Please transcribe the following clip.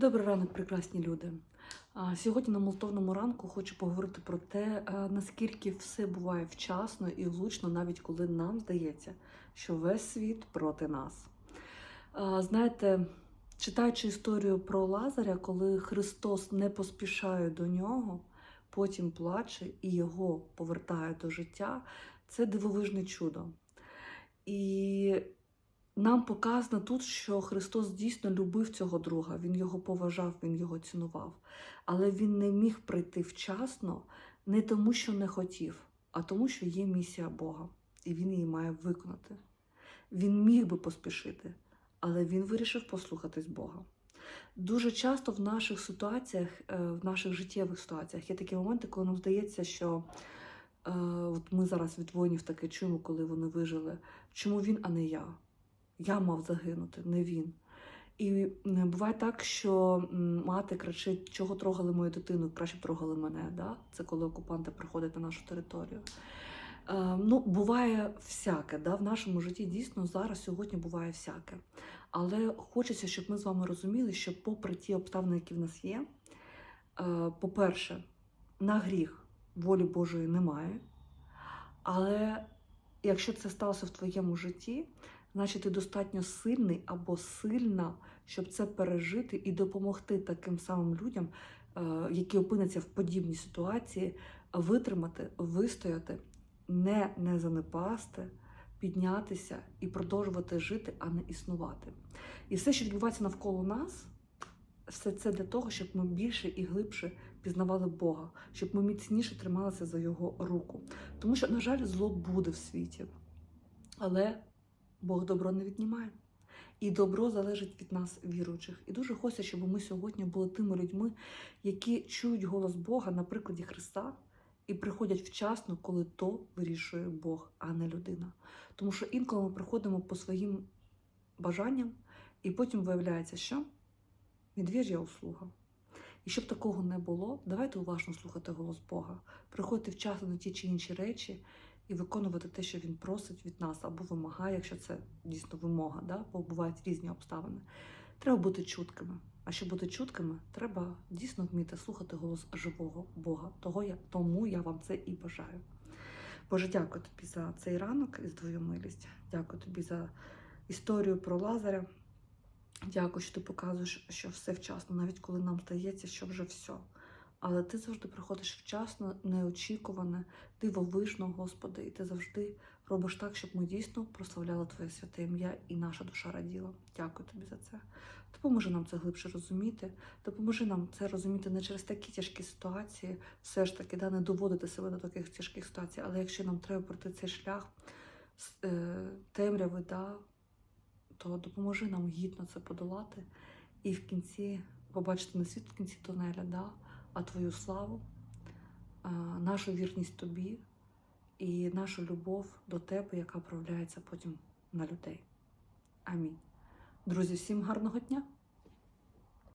Добрий ранок, прекрасні люди. Сьогодні на молитовному ранку хочу поговорити про те, наскільки все буває вчасно і влучно, навіть коли нам здається, що весь світ проти нас. Знаєте, читаючи історію про Лазаря, коли Христос не поспішає до нього, потім плаче і його повертає до життя, це дивовижне чудо. І нам показано тут, що Христос дійсно любив цього друга, Він його поважав, Він його цінував. Але він не міг прийти вчасно не тому, що не хотів, а тому, що є місія Бога, і він її має виконати. Він міг би поспішити, але він вирішив послухатись Бога. Дуже часто в наших ситуаціях, е, в наших життєвих ситуаціях є такі моменти, коли нам здається, що е, от ми зараз від воїнів таке чуємо, коли вони вижили. Чому він, а не я? Я мав загинути, не він. І буває так, що мати кричить, чого трогали мою дитину, краще трогали мене. Да? Це коли окупанти приходять на нашу територію. Е, ну, буває всяке. Да? В нашому житті дійсно зараз, сьогодні буває всяке. Але хочеться, щоб ми з вами розуміли, що попри ті обставини, які в нас є, е, по-перше, на гріх волі Божої немає. Але якщо це сталося в твоєму житті, значить ти достатньо сильний або сильна, щоб це пережити і допомогти таким самим людям, е, які опиняться в подібній ситуації, витримати, вистояти, не, не занепасти, піднятися і продовжувати жити, а не існувати. І все, що відбувається навколо нас, все це для того, щоб ми більше і глибше пізнавали Бога, щоб ми міцніше трималися за Його руку. Тому що, на жаль, зло буде в світі. Але Бог добро не віднімає. І добро залежить від нас, віруючих. І дуже хочеться, щоб ми сьогодні були тими людьми, які чують голос Бога на прикладі Христа і приходять вчасно, коли то вирішує Бог, а не людина. Тому що інколи ми приходимо по своїм бажанням, і потім виявляється, що медвеж'я услуга. І щоб такого не було, давайте уважно слухати голос Бога, приходити вчасно на ті чи інші речі і виконувати те, що він просить від нас, або вимагає, якщо це дійсно вимога, да? бо бувають різні обставини. Треба бути чуткими. А щоб бути чуткими, треба дійсно вміти слухати голос живого Бога. Того я, тому я вам це і бажаю. Боже, дякую тобі за цей ранок і за твою милість. Дякую тобі за історію про Лазаря. Дякую, що ти показуєш, що все вчасно, навіть коли нам здається, що вже все. Але ти завжди приходиш вчасно, неочікуване, дивовижно, Господи, і ти завжди робиш так, щоб ми дійсно прославляли Твоє святе ім'я і наша душа раділа. Дякую тобі за це. Допоможи нам це глибше розуміти, допоможи нам це розуміти не через такі тяжкі ситуації, все ж таки, да, не доводити себе до таких тяжких ситуацій, але якщо нам треба пройти цей шлях е, темряви, да, то допоможи нам гідно це подолати і в кінці побачити не світ в кінці тунеля, да, а твою славу, нашу вірність тобі і нашу любов до тебе, яка проявляється потім на людей. Амінь. Друзі, всім гарного дня!